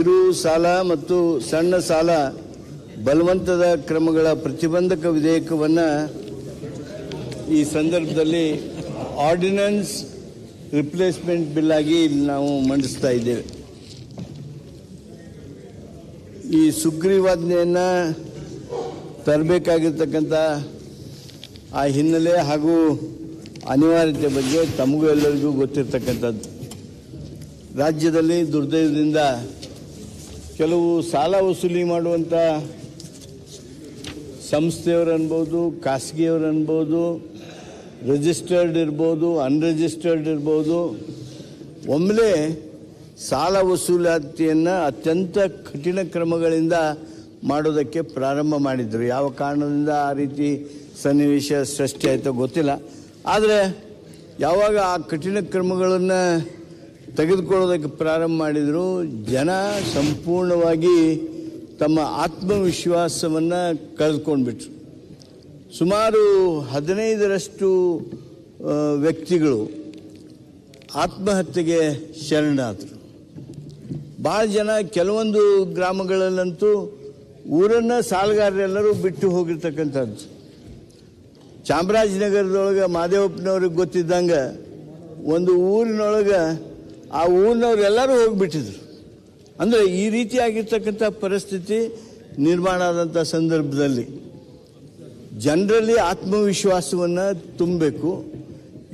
ಕಿರು ಸಾಲ ಮತ್ತು ಸಣ್ಣ ಸಾಲ ಬಲವಂತದ ಕ್ರಮಗಳ ಪ್ರತಿಬಂಧಕ ವಿಧೇಯಕವನ್ನು ಈ ಸಂದರ್ಭದಲ್ಲಿ ಆರ್ಡಿನೆನ್ಸ್ ರಿಪ್ಲೇಸ್ಮೆಂಟ್ ಬಿಲ್ ಆಗಿ ನಾವು ಮಂಡಿಸ್ತಾ ಇದ್ದೇವೆ. ಈ ಸುಗ್ರೀವಾಜ್ಞೆಯನ್ನು ತರಬೇಕಾಗಿರ್ತಕ್ಕಂಥ ಆ ಹಿನ್ನೆಲೆ ಹಾಗೂ ಅನಿವಾರ್ಯತೆ ಬಗ್ಗೆ ತಮಗೂ ಎಲ್ಲರಿಗೂ ಗೊತ್ತಿರ್ತಕ್ಕಂಥದ್ದು. ರಾಜ್ಯದಲ್ಲಿ ದುರ್ದೈವದಿಂದ ಕೆಲವು ಸಾಲ ವಸೂಲಿ ಮಾಡುವಂಥ ಸಂಸ್ಥೆಯವರು ಅನ್ಬೋದು, ಖಾಸಗಿಯವರು ಅನ್ಬೋದು ರಿಜಿಸ್ಟರ್ಡ್ ಇರ್ಬೋದು ಅನ್ರಿಜಿಸ್ಟರ್ಡ್ ಇರ್ಬೋದು, ಒಮ್ಮೆಲೇ ಸಾಲ ವಸೂಲಾತಿಯನ್ನು ಅತ್ಯಂತ ಕಠಿಣ ಕ್ರಮಗಳಿಂದ ಮಾಡೋದಕ್ಕೆ ಪ್ರಾರಂಭ ಮಾಡಿದರು. ಯಾವ ಕಾರಣದಿಂದ ಆ ರೀತಿ ಸನ್ನಿವೇಶ ಸೃಷ್ಟಿ ಆಯಿತೋ ಗೊತ್ತಿಲ್ಲ. ಆದರೆ ಯಾವಾಗ ಆ ಕಠಿಣ ಕ್ರಮಗಳನ್ನು ತೆಗೆದುಕೊಳ್ಳೋದಕ್ಕೆ ಪ್ರಾರಂಭ ಮಾಡಿದರು. ಜನ ಸಂಪೂರ್ಣವಾಗಿ ತಮ್ಮ ಆತ್ಮವಿಶ್ವಾಸವನ್ನು ಕಳೆದುಕೊಂಡ್ಬಿಟ್ರು. ಸುಮಾರು ಹದಿನೈದರಷ್ಟು ವ್ಯಕ್ತಿಗಳು ಆತ್ಮಹತ್ಯೆಗೆ ಶರಣಾದರು. ಭಾಳ ಜನ ಕೆಲವೊಂದು ಗ್ರಾಮಗಳಲ್ಲಂತೂ ಊರನ್ನು ಸಾಲಗಾರರೆಲ್ಲರೂ ಬಿಟ್ಟು ಹೋಗಿರ್ತಕ್ಕಂಥದ್ದು. ಚಾಮರಾಜನಗರದೊಳಗೆ ಮಾದೇವಪ್ಪನವ್ರಿಗೆ ಗೊತ್ತಿದ್ದಂಗೆ ಒಂದು ಊರಿನೊಳಗೆ ಆ ಊರಿನವ್ರು ಎಲ್ಲರೂ ಹೋಗಿಬಿಟ್ಟಿದ್ರು. ಅಂದರೆ ಈ ರೀತಿಯಾಗಿರ್ತಕ್ಕಂಥ ಪರಿಸ್ಥಿತಿ ನಿರ್ಮಾಣ ಆದಂಥ ಸಂದರ್ಭದಲ್ಲಿ ಜನರಲ್ಲಿ ಆತ್ಮವಿಶ್ವಾಸವನ್ನು ತುಂಬಬೇಕು.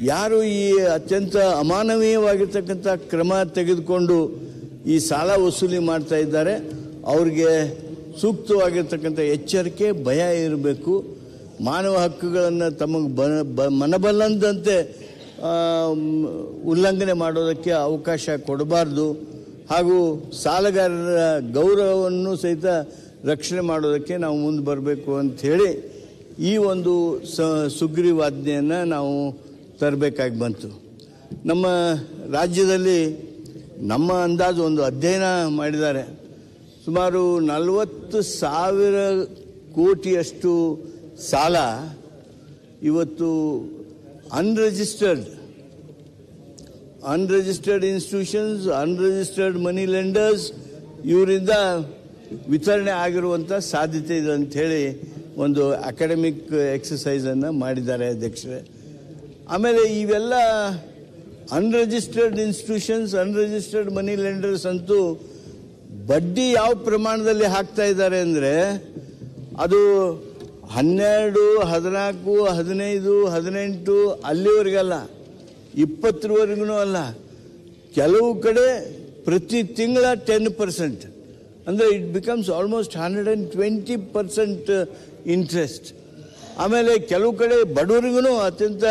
ಯಾರು ಈ ಅತ್ಯಂತ ಅಮಾನವೀಯವಾಗಿರ್ತಕ್ಕಂಥ ಕ್ರಮ ತೆಗೆದುಕೊಂಡು ಈ ಸಾಲ ವಸೂಲಿ ಮಾಡ್ತಾ ಇದ್ದಾರೆ, ಅವ್ರಿಗೆ ಸೂಕ್ತವಾಗಿರ್ತಕ್ಕಂಥ ಎಚ್ಚರಿಕೆ, ಭಯ ಇರಬೇಕು. ಮಾನವ ಹಕ್ಕುಗಳನ್ನು ತಮಗೆ ಬ, ಬ- ಮನಬಲ್ಲಂದಂತೆ ಉಲ್ಲಂಘನೆ ಮಾಡೋದಕ್ಕೆ ಅವಕಾಶ ಕೊಡಬಾರ್ದು. ಹಾಗೂ ಸಾಲಗಾರರ ಗೌರವವನ್ನು ಸಹಿತ ರಕ್ಷಣೆ ಮಾಡೋದಕ್ಕೆ ನಾವು ಮುಂದೆ ಬರಬೇಕು ಅಂತ ಹೇಳಿ ಈ ಒಂದು ಸ, ಸುಗ್ರೀವಾಜ್ಞೆಯನ್ನು ನಾವು ತರಬೇಕಾಗಿ ಬಂತು. ನಮ್ಮ ರಾಜ್ಯದಲ್ಲಿ ನಮ್ಮ ಅಂದಾಜು ಒಂದು ಅಧ್ಯಯನ ಮಾಡಿದ್ದಾರೆ. ಸುಮಾರು ನಲವತ್ತು ಸಾವಿರ ಕೋಟಿಯಷ್ಟು ಸಾಲ ಇವತ್ತು unregistered unregistered institutions unregistered money lenders, ಇವರಿಂದ ವಿತರಣೆ ಆಗಿರುವಂಥ ಸಾಧ್ಯತೆ ಇದೆ ಅಂಥೇಳಿ ಒಂದು ಅಕಾಡೆಮಿಕ್ ಎಕ್ಸಸೈಸನ್ನು ಮಾಡಿದ್ದಾರೆ ಅಧ್ಯಕ್ಷರೇ. ಆಮೇಲೆ ಇವೆಲ್ಲ unregistered institutions unregistered money lenders ಅಂತೂ ಬಡ್ಡಿ ಯಾವ ಪ್ರಮಾಣದಲ್ಲಿ ಹಾಕ್ತಾ ಇದ್ದಾರೆ ಅಂದರೆ ಅದು ಹನ್ನೆರಡು, ಹದಿನಾಲ್ಕು, ಹದಿನೈದು, ಹದಿನೆಂಟು, ಅಲ್ಲಿವರೆಗಲ್ಲ. ಇಪ್ಪತ್ತರವರೆಗೂ ಅಲ್ಲ. ಕೆಲವು ಕಡೆ ಪ್ರತಿ ತಿಂಗಳ ಟೆನ್ ಪರ್ಸೆಂಟ್ ಅಂದರೆ it becomes almost hundred and twenty percent interest ಆಮೇಲೆ ಕೆಲವು ಕಡೆ ಬಡವರಿಗೂ ಅತ್ಯಂತ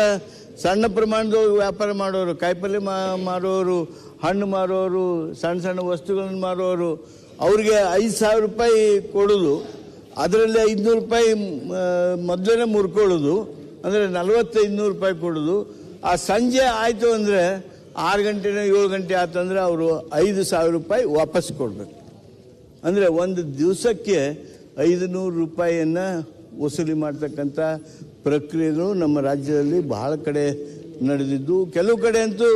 ಸಣ್ಣ ಪ್ರಮಾಣದವ್ರು ವ್ಯಾಪಾರ ಮಾಡೋರು ಕಾಯಿಪಲ್ಯ ಮಾರೋರು ಹಣ್ಣು ಮಾರೋರು, ಸಣ್ಣ ಸಣ್ಣ ವಸ್ತುಗಳನ್ನು ಮಾರೋರು, ಅವ್ರಿಗೆ ಐದು ಸಾವಿರ ರೂಪಾಯಿ ಕೊಡೋದು. ಅದರಲ್ಲಿ ಐದುನೂರು ರೂಪಾಯಿ ಮೊದಲೇ ಮುರ್ಕೊಳ್ಳೋದು ಅಂದರೆ ನಲವತ್ತು ಐದುನೂರು ರೂಪಾಯಿ ಕೊಡೋದು. ಆ ಸಂಜೆ ಆಯಿತು ಅಂದರೆ ಆರು ಗಂಟೆನ ಏಳು ಗಂಟೆ ಆತಂದ್ರೆ ಅವರು ಐದು ಸಾವಿರ ರೂಪಾಯಿ ವಾಪಸ್ ಕೊಡಬೇಕು. ಅಂದರೆ ಒಂದು ದಿವಸಕ್ಕೆ ಐದು ನೂರು ರೂಪಾಯಿಯನ್ನು ವಸೂಲಿ ಮಾಡ್ತಕ್ಕಂಥ ಪ್ರಕ್ರಿಯೆಗಳು ನಮ್ಮ ರಾಜ್ಯದಲ್ಲಿ ಬಹಳ ಕಡೆ ನಡೆದಿದ್ದು. ಕೆಲವು ಕಡೆ ಅಂತೂ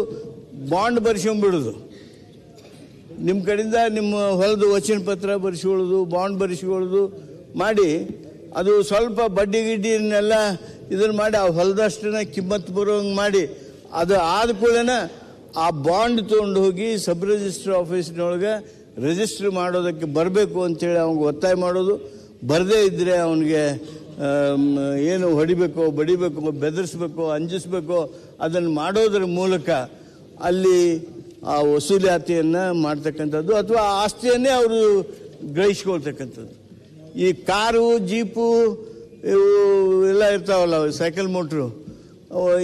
ಬಾಂಡ್ ಬರ್ಸ್ಕೊಂಡ್ಬಿಡೋದು. ನಿಮ್ಮ ಕಡೆಯಿಂದ ನಿಮ್ಮ ಹೊಲದ ವಚನ ಪತ್ರ ಬರೆಸ್ಕೊಳ್ಳೋದು, ಬಾಂಡ್ ಬರೆಸ್ಕೊಳ್ಳೋದು ಮಾಡಿ, ಅದು ಸ್ವಲ್ಪ ಬಡ್ಡಿ ಗಿಡ್ಡಿನೆಲ್ಲ ಇದನ್ನು ಮಾಡಿ, ಆ ಹೊಲದಷ್ಟನ್ನ ಕಿಮ್ಮತ್ತು ಬರೋಂಗೆ ಮಾಡಿ, ಅದು ಆದ ಕೂಡಲೇ ಆ ಬಾಂಡ್ ತೊಗೊಂಡು ಹೋಗಿ ಸಬ್ ರಿಜಿಸ್ಟ್ರ್ ಆಫೀಸ್ನೊಳಗೆ ರಿಜಿಸ್ಟ್ರ್ ಮಾಡೋದಕ್ಕೆ ಬರಬೇಕು ಅಂತೇಳಿ ಅವ್ನಿಗೆ ಒತ್ತಾಯ ಮಾಡೋದು. ಬರದೇ ಇದ್ದರೆ ಅವನಿಗೆ ಏನು ಹೊಡಿಬೇಕೋ, ಬಡಿಬೇಕೋ, ಬೆದರಿಸ್ಬೇಕೋ, ಅಂಜಿಸ್ಬೇಕೋ ಅದನ್ನು ಮಾಡೋದ್ರ ಮೂಲಕ ಅಲ್ಲಿ ಆ ವಸೂಲಾತಿಯನ್ನು ಮಾಡ್ತಕ್ಕಂಥದ್ದು ಅಥವಾ ಆಸ್ತಿಯನ್ನೇ ಅವರು ಗ್ರಹಿಸ್ಕೊಳ್ತಕ್ಕಂಥದ್ದು. ಈ ಕಾರು, ಜೀಪು, ಇವು ಎಲ್ಲ ಇರ್ತಾವಲ್ಲ, ಸೈಕಲ್, ಮೋಟ್ರು.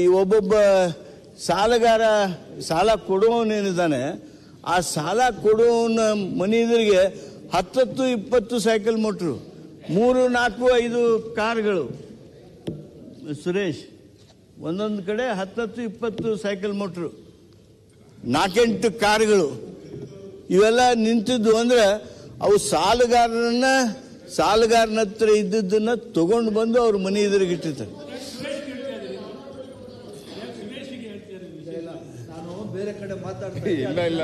ಈ ಒಬ್ಬೊಬ್ಬ ಸಾಲಗಾರ ಸಾಲ ಕೊಡುವವನೇನಿದ್ದಾನೆ ಆ ಸಾಲ ಕೊಡುವವನ ಮನೆ ಎದುರಿಗೆ ಹತ್ತತ್ತು, ಇಪ್ಪತ್ತು ಸೈಕಲ್, ಮೋಟ್ರು. ಮೂರು, ನಾಲ್ಕು, ಐದು ಕಾರ್ಗಳು. ಸುರೇಶ್, ಒಂದೊಂದು ಕಡೆ ಹತ್ತತ್ತು, ಇಪ್ಪತ್ತು ಸೈಕಲ್, ಮೋಟ್ರು. ನಾಲ್ಕೆಂಟು ಕಾರುಗಳು. ಇವೆಲ್ಲ ನಿಂತಿದ್ದು ಅಂದ್ರೆ ಅವು ಸಾಲಗಾರರನ್ನ ಸಾಲಗಾರನ ಹತ್ರ ಇದ್ದದ್ದನ್ನ ತಗೊಂಡು ಬಂದು ಅವ್ರ ಮನೆ ಎದುರಿಗೆ ಇಟ್ಟಿರ್ತಾರೆ. ನಾನು ಬೇರೆ ಕಡೆ ಇಲ್ಲ ಇಲ್ಲ.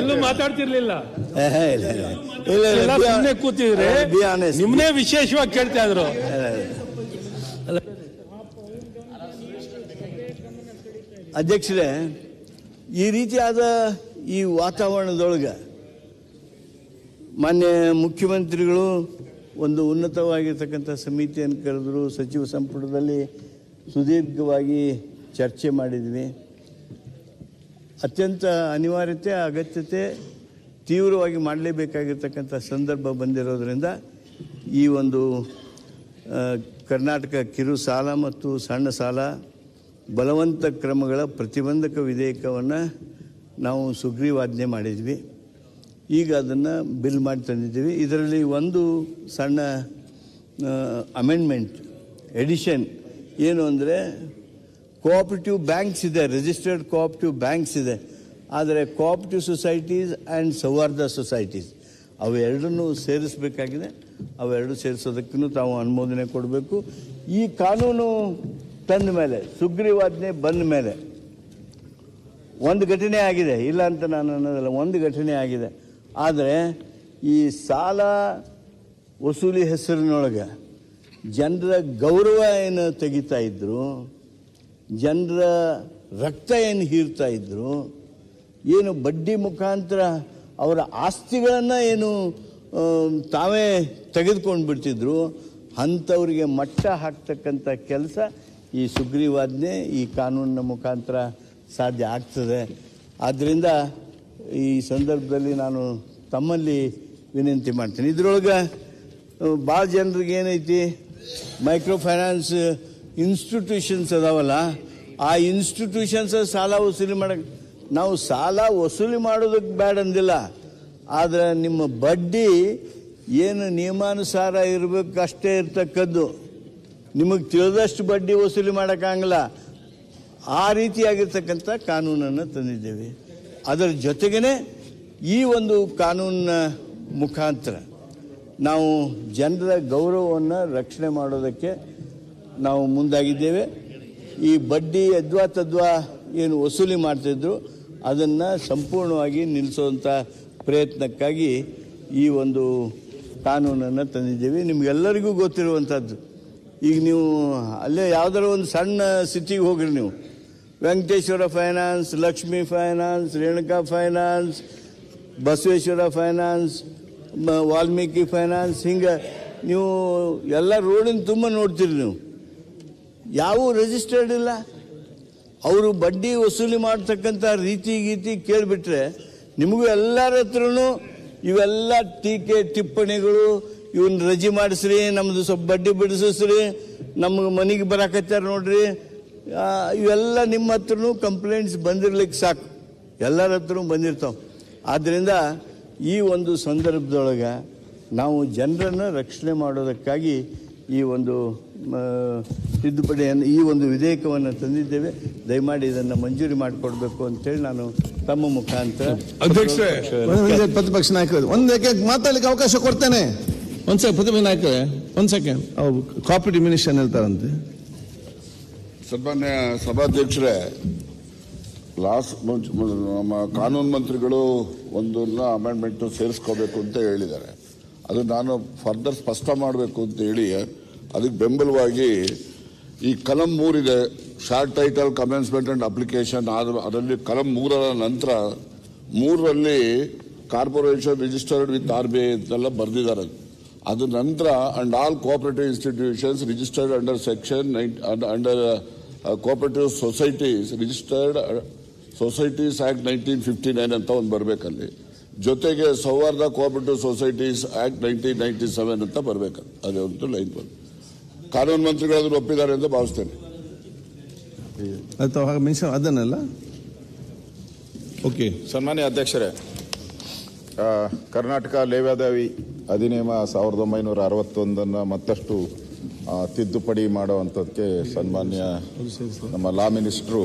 ಎಲ್ಲೂ ಮಾತಾಡ್ತಿರ್ಲಿಲ್ಲ. ಇಲ್ಲ, ಸುಮ್ಮನೆ ಕೂತಿದ್ರೆ ನಿಮ್ನೇ ವಿಶೇಷವಾಗಿ ಕೇಳ್ತಾ ಇದ್ರು. ಅಧ್ಯಕ್ಷರೇ ಈ ರೀತಿಯಾದ ಈ ವಾತಾವರಣದೊಳಗೆ ಮಾನ್ಯ ಮುಖ್ಯಮಂತ್ರಿಗಳು, ಒಂದು ಉನ್ನತವಾಗಿರ್ತಕ್ಕಂಥ ಸಮಿತಿಯನ್ನು ಕರೆದರು ಸಚಿವ ಸಂಪುಟದಲ್ಲಿ ಸುದೀರ್ಘವಾಗಿ ಚರ್ಚೆ ಮಾಡಿದ್ವಿ. ಅತ್ಯಂತ ಅನಿವಾರ್ಯತೆ, ಅಗತ್ಯತೆ ತೀವ್ರವಾಗಿ ಮಾಡಲೇಬೇಕಾಗಿರ್ತಕ್ಕಂಥ ಸಂದರ್ಭ ಬಂದಿರೋದರಿಂದ ಈ ಒಂದು ಕರ್ನಾಟಕ ಕಿರು ಸಾಲ ಮತ್ತು ಸಣ್ಣ ಸಾಲ ಬಲವಂತ ಕ್ರಮಗಳ ಪ್ರತಿಬಂಧಕ ವಿಧೇಯಕವನ್ನು ನಾವು ಸುಗ್ರೀವಾಜ್ಞೆ ಮಾಡಿದ್ವಿ. ಈಗ ಅದನ್ನು ಬಿಲ್ ಮಾಡಿ ತಂದಿದ್ದೀವಿ. ಇದರಲ್ಲಿ ಒಂದು ಸಣ್ಣ ಅಮೆಂಡ್ಮೆಂಟ್ ಎಡಿಷನ್ ಏನು ಅಂದರೆ ಕೋಆಪರೇಟಿವ್ ಬ್ಯಾಂಕ್ಸ್ ಇದೆ ರಿಜಿಸ್ಟರ್ಡ್ ಕೋಆಪರೇಟಿವ್ ಬ್ಯಾಂಕ್ಸ್ ಇದೆ. ಆದರೆ ಕೋಆಪರೇಟಿವ್ ಸೊಸೈಟೀಸ್ ಆ್ಯಂಡ್ ಸೌಹಾರ್ದ ಸೊಸೈಟೀಸ್ ಅವೆರಡನ್ನೂ ಸೇರಿಸಬೇಕಾಗಿದೆ. ಅವೆರಡು ಸೇರಿಸೋದಕ್ಕೂ ತಾವು ಅನುಮೋದನೆ ಕೊಡಬೇಕು. ಈ ಕಾನೂನು ತಂದ ಮೇಲೆ, ಸುಗ್ರೀವಾಜ್ಞೆ ಬಂದ ಮೇಲೆ, ಒಂದು ಘಟನೆ ಆಗಿದೆ. ಇಲ್ಲ ಅಂತ ನಾನು ಅನ್ನೋದಲ್ಲ, ಒಂದು ಘಟನೆ ಆಗಿದೆ. ಆದರೆ ಈ ಸಾಲ ವಸೂಲಿ ಹೆಸರಿನೊಳಗೆ ಜನರ ಗೌರವ ಏನು ತೆಗಿತಾ ಇದ್ದರು ಜನರ ರಕ್ತ ಏನು ಹೀರ್ತಾ ಇದ್ದರು ಏನು ಬಡ್ಡಿ ಮುಖಾಂತರ ಅವರ ಆಸ್ತಿಗಳನ್ನು ಏನು ತಾವೇ ತೆಗೆದುಕೊಂಡು ಬಿಡ್ತಿದ್ರು, ಅಂಥವ್ರಿಗೆ ಮಟ್ಟ ಹಾಕ್ತಕ್ಕಂಥ ಕೆಲಸ ಈ ಸುಗ್ರೀವಾಜ್ಞೆ ಈ ಕಾನೂನಿನ ಮುಖಾಂತರ ಸಾಧ್ಯ ಆಗ್ತದೆ. ಆದ್ದರಿಂದ ಈ ಸಂದರ್ಭದಲ್ಲಿ ನಾನು ತಮ್ಮಲ್ಲಿ ವಿನಂತಿ ಮಾಡ್ತೀನಿ. ಇದರೊಳಗೆ ಭಾಳ ಜನರಿಗೆ ಏನೈತಿ? ಮೈಕ್ರೋ ಫೈನಾನ್ಸ್ ಇನ್ಸ್ಟಿಟ್ಯೂಷನ್ಸ್ ಅದಾವಲ್ಲ, ಆ ಇನ್ಸ್ಟಿಟ್ಯೂಷನ್ಸ್ ಸಾಲ ವಸೂಲಿ ಮಾಡಕ್ಕೆ ನಾವು ಸಾಲ ವಸೂಲಿ ಮಾಡೋದಕ್ಕೆ ಬೇಡ ಅಂದಿಲ್ಲ. ಆದರೆ ನಿಮ್ಮ ಬಡ್ಡಿ ಏನು ನಿಯಮಾನುಸಾರ ಇರಬೇಕು ಅಷ್ಟೇ ಇರ್ತಕ್ಕದ್ದು. ನಿಮಗೆ ತಿಳಿದಷ್ಟು ಬಡ್ಡಿ ವಸೂಲಿ ಮಾಡೋಕ್ಕಾಗಲ್ಲ ಆ ರೀತಿಯಾಗಿರ್ತಕ್ಕಂಥ ಕಾನೂನನ್ನು ತಂದಿದ್ದೇವೆ. ಅದರ ಜೊತೆಗೇ ಈ ಒಂದು ಕಾನೂನಿನ ಮುಖಾಂತರ ನಾವು ಜನರ ಗೌರವವನ್ನು ರಕ್ಷಣೆ ಮಾಡೋದಕ್ಕೆ ನಾವು ಮುಂದಾಗಿದ್ದೇವೆ. ಈ ಬಡ್ಡಿ ಯದ್ವಾ ತದ್ವಾ ಏನು ವಸೂಲಿ ಮಾಡ್ತಿದ್ರು ಅದನ್ನು ಸಂಪೂರ್ಣವಾಗಿ ನಿಲ್ಲಿಸುವಂಥ ಪ್ರಯತ್ನಕ್ಕಾಗಿ ಈ ಒಂದು ಕಾನೂನನ್ನು ತಂದಿದ್ದೇವೆ. ನಿಮಗೆಲ್ಲರಿಗೂ ಗೊತ್ತಿರುವಂಥದ್ದು ಈಗ ನೀವು ಅಲ್ಲೇ ಯಾವ್ದಾರ ಒಂದು ಸಣ್ಣ ಸಿಟಿಗೆ ಹೋಗ್ರಿ ನೀವು. Venkateshwara finance, Lakshmi finance, Renuka finance, Basaveshwara finance Valmiki finance, ಹಿಂಗೆ ನೀವು ಎಲ್ಲ ರೋಡಿನ ತುಂಬ ನೋಡ್ತೀರಿ ನೀವು. ಯಾವ ರಿಜಿಸ್ಟರ್ಡ್ ಇಲ್ಲ. ಅವರು ಬಡ್ಡಿ ವಸೂಲಿ ಮಾಡ್ತಕ್ಕಂಥ ರೀತಿ ಗೀತಿ ಕೇಳಿಬಿಟ್ರೆ ನಿಮಗೂ ಎಲ್ಲರ ಹತ್ರನು ಇವೆಲ್ಲ ಟೀಕೆ ಟಿಪ್ಪಣಿಗಳು ಇವನ್ನ ರಜೆ ಮಾಡಿಸ್ರಿ ನಮ್ಮದು ಸ್ವಲ್ಪ ಬಡ್ಡಿ ಬಿಡಿಸಿಸ್ರಿ ನಮ್ಗೆ ಮನೆಗೆ ಬರಾಕತ್ತಾರ ನೋಡ್ರಿ ಇವೆಲ್ಲ ನಿಮ್ಮ ಹತ್ರನೂ ಕಂಪ್ಲೇಂಟ್ಸ್ ಬಂದಿರ್ಲಿಕ್ಕೆ ಸಾಕು. ಎಲ್ಲರ ಹತ್ರನೂ ಬಂದಿರ್ತಾವೆ. ಆದ್ದರಿಂದ ಈ ಒಂದು ಸಂದರ್ಭದೊಳಗೆ ನಾವು ಜನರನ್ನು ರಕ್ಷಣೆ ಮಾಡೋದಕ್ಕಾಗಿ ಈ ಒಂದು ತಿದ್ದುಪಡಿಯನ್ನು ಈ ಒಂದು ವಿಧೇಯಕವನ್ನು ತಂದಿದ್ದೇವೆ. ದಯಮಾಡಿ ಇದನ್ನು ಮಂಜೂರಿ ಮಾಡಿಕೊಡ್ಬೇಕು ಅಂತೇಳಿ ನಾನು ತಮ್ಮ ಮುಖಾಂತರ ಅಧ್ಯಕ್ಷರೇ ಒಂದ್ ಪ್ರತಿಪಕ್ಷ ನಾಯಕರು ಒಂದು ಮಾತಾಡಲಿಕ್ಕೆ ಮಾತಾಡ್ಲಿಕ್ಕೆ ಅವಕಾಶ ಕೊಡ್ತೇನೆ. ಒಂದು ಸೆಕೆಂಡ್ ಪ್ರತಿಪಕ್ಷ ನಾಯಕರೇ ಒಂದ್ ಸೆಕೆಂಡ್. ಕಾಪಿ ಡಿಮಿನಿಷನ್ ಹೇಳ್ತಾರಂತೆ? ಸನ್ಮಾನ್ಯ ಸಭಾಧ್ಯಕ್ಷರೇ, ಲಾಸ್ಟ್ ನಮ್ಮ ಕಾನೂನು ಮಂತ್ರಿಗಳು ಒಂದನ್ನ ಅಮೆಂಡ್ಮೆಂಟ್ ಸೇರಿಸ್ಕೋಬೇಕು ಅಂತ ಹೇಳಿದ್ದಾರೆ. ಅದು ನಾನು ಫರ್ದರ್ ಸ್ಪಷ್ಟ ಮಾಡಬೇಕು ಅಂತ ಹೇಳಿ, ಅದಕ್ಕೆ ಬೆಂಬಲವಾಗಿ ಈ ಕಲಂ ಮೂರಿದೆ short title commencement and application ಅದರಲ್ಲಿ ಕಲಂ ಮೂರರ ನಂತರ ಮೂರರಲ್ಲಿ corporation registered with R B I ಅಂತೆಲ್ಲ ಬರೆದಿದ್ದಾರೆ. ಅದು ನಂತರ and all cooperative institutions registered under section under cooperative societies registered societies act nineteen fifty nine ಅಂತ ಒಂದು ಬರಬೇಕಲ್ಲಿ. ಜೊತೆಗೆ Souharda cooperative societies act nineteen ninety seven ಅಂತ ಬರಬೇಕು. ಅದೇ ಒಂದು ಲೈನ್ ಬಂದು. ಕಾನೂನು ಮಂತ್ರಿಗಳಾದರೂ ಅದನ್ನು ಒಪ್ಪಿದ್ದಾರೆ ಅಂತ ಭಾವಿಸ್ತೇನೆ. ಅದನ್ನಲ್ಲ? ಓಕೆ ಸನ್ಮಾನ್ಯ ಅಧ್ಯಕ್ಷರೇ ಕರ್ನಾಟಕ ಲೇವಾದಾವಿ ಅಧಿನಿಯಮ ಸಾವಿರದ ಒಂಬೈನೂರ ಅರವತ್ತೊಂದನ್ನು ಮತ್ತಷ್ಟು ತಿದ್ದುಪಡಿ ಮಾಡುವಂಥದ್ದಕ್ಕೆ ಸನ್ಮಾನ್ಯ ನಮ್ಮ ಲಾ ಮಿನಿಸ್ಟ್ರು